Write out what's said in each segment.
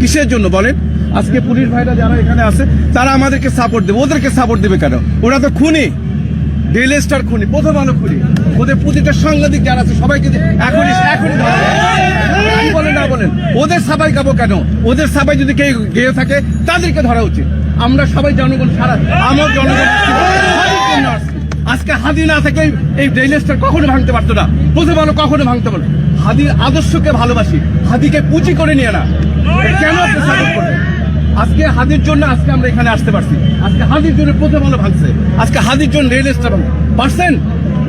কিসের জন্য বলেন? আজকে পুলিশ ভাইরা যারা এখানে আছে, তারা আমাদেরকে সাপোর্ট দেবে। ওদেরকে সাপোর্ট দেবে কেন? ওরা তো খুনি। ডেইলি স্টার খুনি, প্রথম আলো খুনি। ওদের প্রতিটা সাংবাদিক যারা আছে, সবাইকে এখনই এখনই বলেন, না বলেন? ওদের সাবাই গাবো কেন? ওদের সাবাই যদি কেউ গেয়ে থাকে, তাদেরকে ধরা উচিত। আমরা সবাই জনগণ সারা আমার জনগণ। আজকে হাদি না থাকে এই- এই ডেইলি স্টার কখনো ভাঙতে পারতো না। প্রথম আলো কখনো ভাঙতে পারতো হাদির আদর্শকে ভালোবাসি। হাদিকে পুঁজি করে নিয়ে না কেন আপনি সাপোর্ট করবেন আজকে হাদির জন্য আজকে আমরা এখানে আসতে পারছি। আজকে হাদির জন্য প্রথম আলো ভাঙছে। আজকে হাদির জন্য রেল স্টার পারছেন?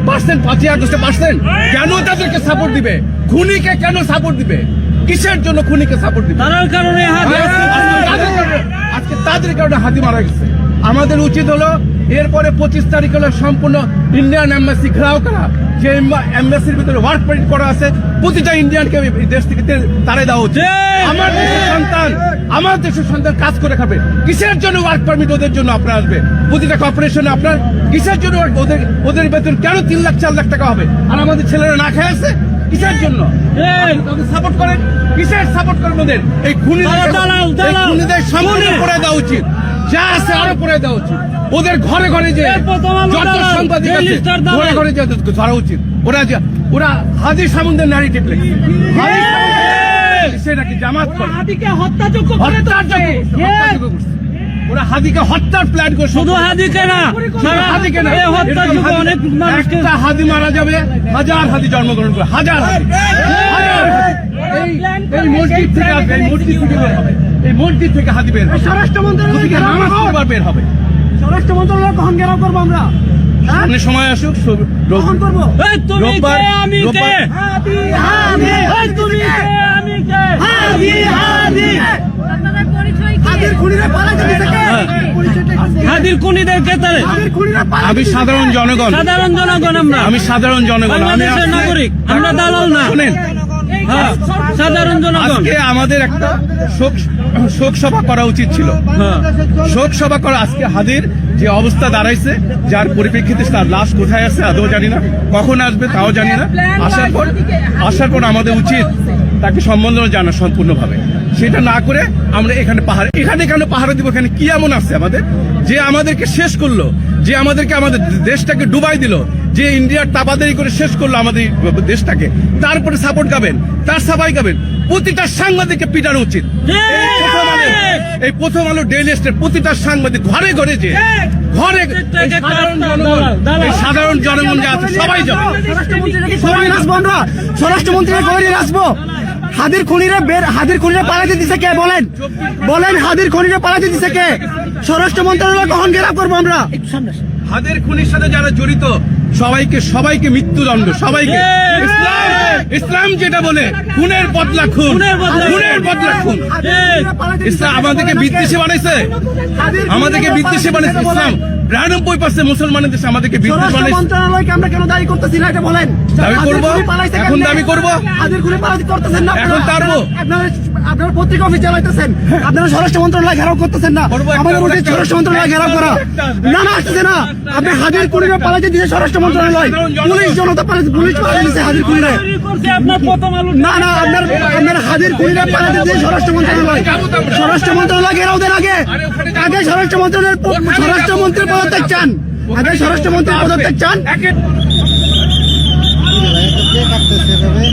পারছেন? পাঁচই আগস্টে পারছেন? কেন তাদেরকে সাপোর্ট দিবে? খুনিকে কেন সাপোর্ট দিবে? কিসের জন্য খুনিকে সাপোর্ট দিবে? তার কারণে হাদি আজকে তাদের কারণে- হাতি মারা গেছে। আমাদের উচিত হলো এরপরে পঁচিশ তারিখ হলো সম্পূর্ণ ইন্ডিয়ান এম্বাসি ঘেরাও করা। যে এম্বাসির ভিতরে ওয়ার্ক পারমিট করা আছে। প্রতিটা ইন্ডিয়ানকে দেশ থেকে তাড়াই দেওয়া উচিত। আমার সন্তান আমার দেশের সন্তান কাজ করে খাবে কিসের জন্য ওয়ার্ক পারমিট ওদের জন্য আপনার আসবে প্রতিটা কর্পোরেশনে আপনার কিসের জন্য ওদের ওদের বেতন কেন তিন লাখ চার লাখ টাকা হবে আর আমাদের ছেলেরা না খেয়ে আছে কিসের জন্য সাপোর্ট করেন কিসের সাপোর্ট করেন ওদের এই। খুনিদের খুনি। করে দেওয়া উচিত যা আছে আরও করে দেওয়া উচিত ওদের ঘরে ঘরে যে যত সাংবাদিক আছে। ঘরে ঘরে যে ধরা উচিত ওরা ওরা হাজির সামন্দের লেখে হাদির সামন্তের- সেটা কি জামাত হাদিকে হত্যাযোগ্য করে হত্যার যোগ্য- হত্যাযোগ্য ওরা হাদিকে হত্যার প্ল্যান করে শুধু হাদিকে না সারা হাদিকে না। এই হত্যাযোগ্য অনেক মানুষকে একটা হাদি মারা যাবে হাজার হাদি জন্মগ্রহণ করে হাজার হাজার এই এই মসজিদ থেকে আসবে এই মসজিদ থেকে বের হবে। এই মসজিদ থেকে হাদি বের হবে। স্বরাষ্ট্র মন্ত্রণালয় নামাজ করব। পড়বার বের হবে। স্বরাষ্ট্র মন্ত্রণালয় কখন ঘেরাও করব আমরা? হ্যাঁ? সামনে সময় আসুক কখন করব? রোববার- আমি আমি হ্যাঁ। পালাতে আমি সাধারণ জনগণ। সাধারণ জনগণ আমরা। আমি সাধারণ জনগণ। আমি নাগরিক। আমরা দালাল না। শুনেন। হ্যাঁ। সাধারণ জনগণ। আমাদের একটা শোক শোক সভা করা উচিত ছিল। হ্যাঁ। শোক সভা করা আজকে হাদির যে অবস্থা দাঁড়াইছে যার পরিপ্রেক্ষিতে তার লাশ কোথায় আছে আদৌ জানি না। কখন আসবে তাও জানি না। আসার পর আসার পর আমাদের উচিত তাকে সম্বন্ধনা জানা সম্পূর্ণভাবে। সেটা না করে আমরা এখানে পাহাড় এখানে কেন পাহাড়ে দিব এখানে কি এমন আছে আমাদের? যে আমাদেরকে শেষ করল যে আমাদেরকে আমাদের দেশটাকে ডুবাই দিল যে ইন্ডিয়ার তাবাদারি করে শেষ করল আমাদের দেশটাকে তারপরে সাপোর্ট গাবেন তার সাবাই গাবেন প্রতিটা সাংবাদিককে পিটানো উচিত। এই প্রথম আলো- ডেইলি স্টার প্রতিটা সাংবাদিক ঘরে ঘরে যে ঘরে সাধারণ জনগণ যে আছে সবাই যাবে। সবাই আসব। আমরা স্বরাষ্ট্রমন্ত্রীকে আসব হাদির খুনিরা বের হাদির খুনিরা পালাতে দিছে কে? বলেন। বলেন হাদির খুনিরা পালাতে দিছে কে? স্বরাষ্ট্র মন্ত্রণালয় কখন ঘেরাও করব আমরা? হাদের খুনির সাথে যারা জড়িত সবাইকে সবাইকে মৃত্যুদণ্ড সবাইকে। ইসলাম ইসলাম যেটা বলে খুনের বদলা খুন। খুনের বদলা খুন। ইসলাম আমাদেরকে বিদ্বেষী বানাইছে। আমাদেরকে বিদ্বেষী বানাইছে ইসলাম। বিরানব্বই পার্সেন্ট মুসলমানের দেশে আমাদেরকে মন্ত্রণালয়কে আমরা কেন দায়ী করতেছি না এটা বলেন? দাবি করব? এখন দাবি করব? হাদির খুনি পালাতে করতেছেন না। এখন। তারবো? আপনারা আপনারা পত্রিকা অফিস চালাইতেছেন আপনারা স্বরাষ্ট্র মন্ত্রণালয় ঘেরাও করতেছেন না। আমাদের উচিত স্বরাষ্ট্র মন্ত্রণালয় ঘেরাও করা। না না আসতেছে না। আপনি হাজির খুনিরা পালাতে দিয়েছে স্বরাষ্ট্র মন্ত্রণালয়। পুলিশ জনতা পালাতে পুলিশ দিয়েছে হাজির আলো না না আপনার আপনার হাজির খুনিরা পালাতে দিয়ে স্বরাষ্ট্র মন্ত্রণালয়। স্বরাষ্ট্র মন্ত্রণালয় ওদের আগে আগে স্বরাষ্ট্র মন্ত্রণের স্বরাষ্ট্র মন্ত্রীর পদত্যাগ চান। আগে স্বরাষ্ট্র মন্ত্রীর পদত্যাগ চান। কে কাটতেছে এভাবে?